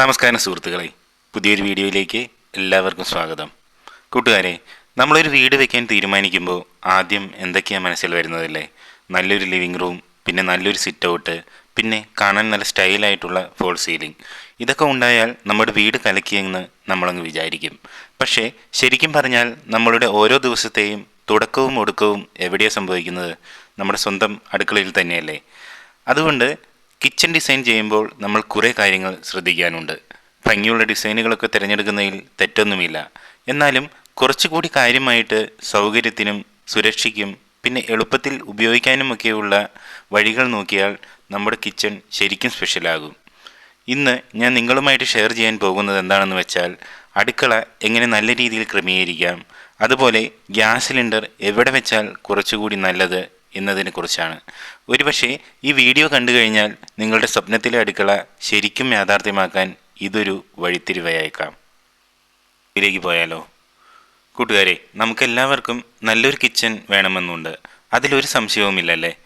നമസ്കാരം സുഹൃത്തുക്കളെ. പുതിയൊരു വീഡിയോയിലേക്ക് എല്ലാവർക്കും സ്വാഗതം. കൂട്ടുകാരെ നമ്മളൊരു വീട് വെക്കാൻ തീരുമാനിക്കുമ്പോൾ ആദ്യം എന്തൊക്കെയാണ് മനസ്സിൽ വരുന്നതല്ലേ? നല്ലൊരു ലിവിങ് റൂം പിന്നെ നല്ലൊരു സിറ്റ് ഔട്ട് പിന്നെ കാണാൻ നല്ല സ്റ്റൈലായിട്ടുള്ള ഫോൾ സീലിംഗ് ഇതൊക്കെ ഉണ്ടായാൽ നമ്മുടെ വീട് കലക്കിയെന്ന് നമ്മളങ്ങ് വിചാരിക്കും. പക്ഷേ ശരിക്കും പറഞ്ഞാൽ നമ്മളുടെ ഓരോ ദിവസത്തെയും തുടക്കവും ഒടുക്കവും എവിടെയാണ് സംഭവിക്കുന്നത്? നമ്മുടെ സ്വന്തം അടുക്കളയിൽ തന്നെയല്ലേ? അതുകൊണ്ട് കിച്ചൺ ഡിസൈൻ ചെയ്യുമ്പോൾ നമ്മൾ കുറേ കാര്യങ്ങൾ ശ്രദ്ധിക്കാനുണ്ട്. ഭംഗിയുള്ള ഡിസൈനുകളൊക്കെ തിരഞ്ഞെടുക്കുന്നതിൽ തെറ്റൊന്നുമില്ല. എന്നാലും കുറച്ചുകൂടി കാര്യമായിട്ട് സൗകര്യത്തിനും സുരക്ഷയ്ക്കും പിന്നെ എളുപ്പത്തിൽ ഉപയോഗിക്കാനുമൊക്കെയുള്ള വഴികൾ നോക്കിയാൽ നമ്മുടെ കിച്ചൺ ശരിക്കും സ്പെഷ്യലാകും ഇന്ന് ഞാൻ നിങ്ങളുമായിട്ട് ഷെയർ ചെയ്യാൻ പോകുന്നത് എന്താണെന്ന് വെച്ചാൽ അടുക്കള എങ്ങനെ നല്ല രീതിയിൽ ക്രമീകരിക്കാം അതുപോലെ ഗ്യാസ് സിലിണ്ടർ എവിടെ വെച്ചാൽ കുറച്ചുകൂടി നല്ലത് എന്നതിനെക്കുറിച്ചാണ്. ഒരുപക്ഷെ ഈ വീഡിയോ കണ്ടു കഴിഞ്ഞാൽ നിങ്ങളുടെ സ്വപ്നത്തിലെ അടുക്കള ശരിക്കും യാഥാർത്ഥ്യമാക്കാൻ ഇതൊരു വഴിത്തിരിവയേക്കാം ഇതിലേക്ക് പോയാലോ? കൂട്ടുകാരെ നമുക്കെല്ലാവർക്കും നല്ലൊരു കിച്ചൺ വേണമെന്നുണ്ട്. അതിലൊരു സംശയവുമില്ലല്ലേ?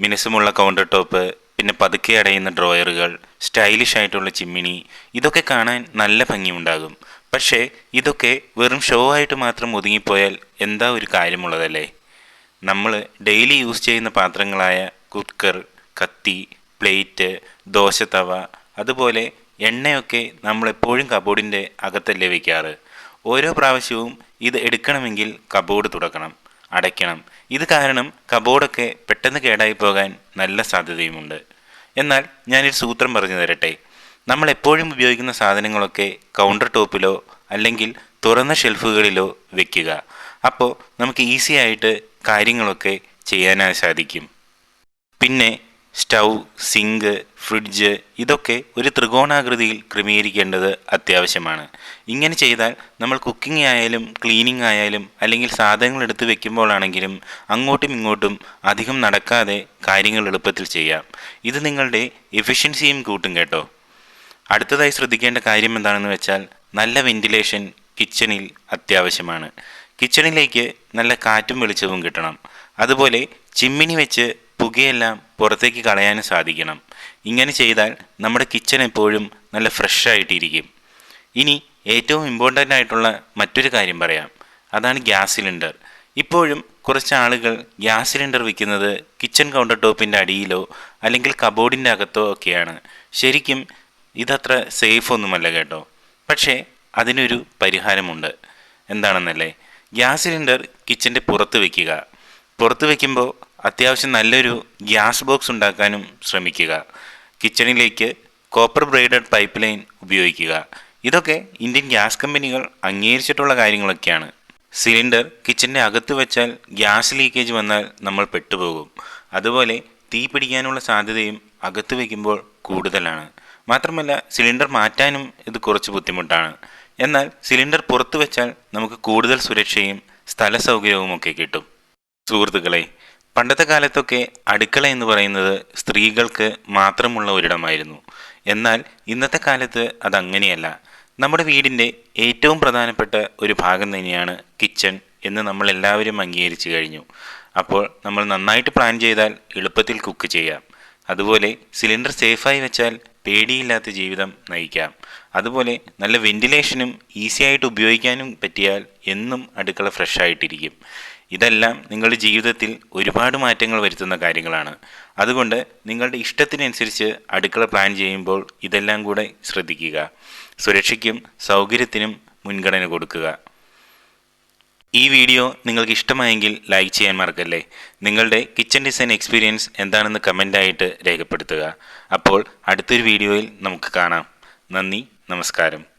മിനുസമുള്ള കൗണ്ടർ ടോപ്പ് പിന്നെ പതുക്കെ അടയുന്ന ഡ്രോയറുകൾ സ്റ്റൈലിഷ് ആയിട്ടുള്ള ചിമ്മിനി ഇതൊക്കെ കാണാൻ നല്ല ഭംഗിയുണ്ടാകും. പക്ഷേ ഇതൊക്കെ വെറും ഷോ ആയിട്ട് മാത്രം ഒതുങ്ങിപ്പോയാൽ എന്താ ഒരു കാര്യമുള്ളതല്ലേ? നമ്മൾ ഡെയിലി യൂസ് ചെയ്യുന്ന പാത്രങ്ങളായ കുക്കർ കത്തി പ്ലേറ്റ് ദോശത്തവ അതുപോലെ എണ്ണയൊക്കെ നമ്മൾ എപ്പോഴും കബോർഡിന്റെ അകത്തല്ലേ വയ്ക്കാറ് ഓരോ പ്രാവശ്യവും ഇത് എടുക്കണമെങ്കിൽ കബോർഡ് തുടക്കണം അടയ്ക്കണം. ഇത് കാരണം കബോർഡൊക്കെ പെട്ടെന്ന് കേടായി പോകാൻ നല്ല സാധ്യതയുമുണ്ട്. എന്നാൽ ഞാനൊരു സൂത്രം പറഞ്ഞു തരട്ടെ. നമ്മൾ എപ്പോഴും ഉപയോഗിക്കുന്ന സാധനങ്ങളൊക്കെ കൗണ്ടർ ടോപ്പിലോ അല്ലെങ്കിൽ തുറന്ന ഷെൽഫുകളിലോ വെക്കുക. അപ്പോൾ നമുക്ക് ഈസി ആയിട്ട് കാര്യങ്ങളൊക്കെ ചെയ്യാനായി സാധിക്കും. പിന്നെ സ്റ്റൗ സിങ്ക് ഫ്രിഡ്ജ് ഇതൊക്കെ ഒരു ത്രികോണാകൃതിയിൽ ക്രമീകരിക്കേണ്ടത് അത്യാവശ്യമാണ്. ഇങ്ങനെ ചെയ്താൽ നമ്മൾ കുക്കിംഗ് ആയാലും ക്ലീനിങ് ആയാലും അല്ലെങ്കിൽ സാധനങ്ങൾ എടുത്ത് വെക്കുമ്പോഴാണെങ്കിലും അങ്ങോട്ടും ഇങ്ങോട്ടും അധികം നടക്കാതെ കാര്യങ്ങൾ എളുപ്പത്തിൽ ചെയ്യാം. ഇത് നിങ്ങളുടെ എഫിഷ്യൻസിയും കൂട്ടും കേട്ടോ. അടുത്തതായി ശ്രദ്ധിക്കേണ്ട കാര്യം എന്താണെന്ന് വെച്ചാൽ നല്ല വെന്റിലേഷൻ കിച്ചണിൽ അത്യാവശ്യമാണ്. കിച്ചണിലേക്ക് നല്ല കാറ്റും വെളിച്ചവും കിട്ടണം. അതുപോലെ ചിമ്മിനി വെച്ച് പുകയെല്ലാം പുറത്തേക്ക് കളയാനും സാധിക്കണം. ഇങ്ങനെ ചെയ്താൽ നമ്മുടെ കിച്ചൺ എപ്പോഴും നല്ല ഫ്രഷ് ആയിട്ടിരിക്കും. ഇനി ഏറ്റവും ഇമ്പോർട്ടന്റ് ആയിട്ടുള്ള മറ്റൊരു കാര്യം പറയാം. അതാണ് ഗ്യാസ് സിലിണ്ടർ. ഇപ്പോഴും കുറച്ച് ആളുകൾ ഗ്യാസ് സിലിണ്ടർ വിൽക്കുന്നത് കിച്ചൺ കൗണ്ടർ ടോപ്പിന്റെ അടിയിലോ അല്ലെങ്കിൽ കബോർഡിന്റെ അകത്തോ ഒക്കെയാണ്. ശരിക്കും ഇതത്ര സേഫ് ഒന്നുമല്ല കേട്ടോ. പക്ഷേ അതിനൊരു പരിഹാരമുണ്ട്. എന്താണെന്നല്ലേ? ഗ്യാസ് സിലിണ്ടർ കിച്ചന്റെ പുറത്ത് വയ്ക്കുക പുറത്ത് വയ്ക്കുമ്പോൾ അത്യാവശ്യം നല്ലൊരു ഗ്യാസ് ബോക്സ് ഉണ്ടാക്കാനും ശ്രമിക്കുക. കിച്ചണിലേക്ക് കോപ്പർ ബ്രൈഡഡ് പൈപ്പ് ലൈൻ ഉപയോഗിക്കുക. ഇതൊക്കെ ഇന്ത്യൻ ഗ്യാസ് കമ്പനികൾ അംഗീകരിച്ചിട്ടുള്ള കാര്യങ്ങളൊക്കെയാണ്. സിലിണ്ടർ കിച്ചന്റെ അകത്ത് വെച്ചാൽ ഗ്യാസ് ലീക്കേജ് വന്നാൽ നമ്മൾ പെട്ടുപോകും. അതുപോലെ തീ പിടിക്കാനുള്ള സാധ്യതയും അകത്ത് വയ്ക്കുമ്പോൾ കൂടുതലാണ്. മാത്രമല്ല സിലിണ്ടർ മാറ്റാനും ഇത് കുറച്ച് ബുദ്ധിമുട്ടാണ്. എന്നാൽ സിലിണ്ടർ പുറത്തു വെച്ചാൽ നമുക്ക് കൂടുതൽ സുരക്ഷയും സ്ഥല സൗകര്യവുമൊക്കെ കിട്ടും. സുഹൃത്തുക്കളെ പണ്ടത്തെ കാലത്തൊക്കെ അടുക്കള എന്ന് പറയുന്നത് സ്ത്രീകൾക്ക് മാത്രമുള്ള ഒരിടമായിരുന്നു. എന്നാൽ ഇന്നത്തെ കാലത്ത് അതങ്ങനെയല്ല. നമ്മുടെ വീടിന്റെ ഏറ്റവും പ്രധാനപ്പെട്ട ഒരു ഭാഗം തന്നെയാണ് കിച്ചൺ എന്ന് നമ്മൾ എല്ലാവരും അംഗീകരിച്ചു കഴിഞ്ഞു. അപ്പോൾ നമ്മൾ നന്നായിട്ട് പ്ലാൻ ചെയ്താൽ എളുപ്പത്തിൽ കുക്ക് ചെയ്യാം. അതുപോലെ സിലിണ്ടർ സേഫായി വെച്ചാൽ പേടിയില്ലാത്ത ജീവിതം നയിക്കാം. അതുപോലെ നല്ല വെന്റിലേഷനും ഈസി ആയിട്ട് ഉപയോഗിക്കാനും പറ്റിയാൽ എന്നും അടുക്കള ഫ്രഷ് ആയിട്ടിരിക്കും. ഇതെല്ലാം നിങ്ങളുടെ ജീവിതത്തിൽ ഒരുപാട് മാറ്റങ്ങൾ വരുത്തുന്ന കാര്യങ്ങളാണ്. അതുകൊണ്ട് നിങ്ങളുടെ ഇഷ്ടത്തിനനുസരിച്ച് അടുക്കള പ്ലാൻ ചെയ്യുമ്പോൾ ഇതെല്ലാം കൂടെ ശ്രദ്ധിക്കുക. സുരക്ഷയ്ക്കും സൗകര്യത്തിനും മുൻഗണന കൊടുക്കുക. ഈ വീഡിയോ നിങ്ങൾക്ക് ഇഷ്ടമായെങ്കിൽ ലൈക്ക് ചെയ്യാൻ മറക്കല്ലേ? നിങ്ങളുടെ കിച്ചൺ ഡിസൈൻ എക്സ്പീരിയൻസ് എന്താണെന്ന് കമന്റായിട്ട് രേഖപ്പെടുത്തുക. അപ്പോൾ അടുത്തൊരു വീഡിയോയിൽ നമുക്ക് കാണാം. നന്ദി നമസ്കാരം.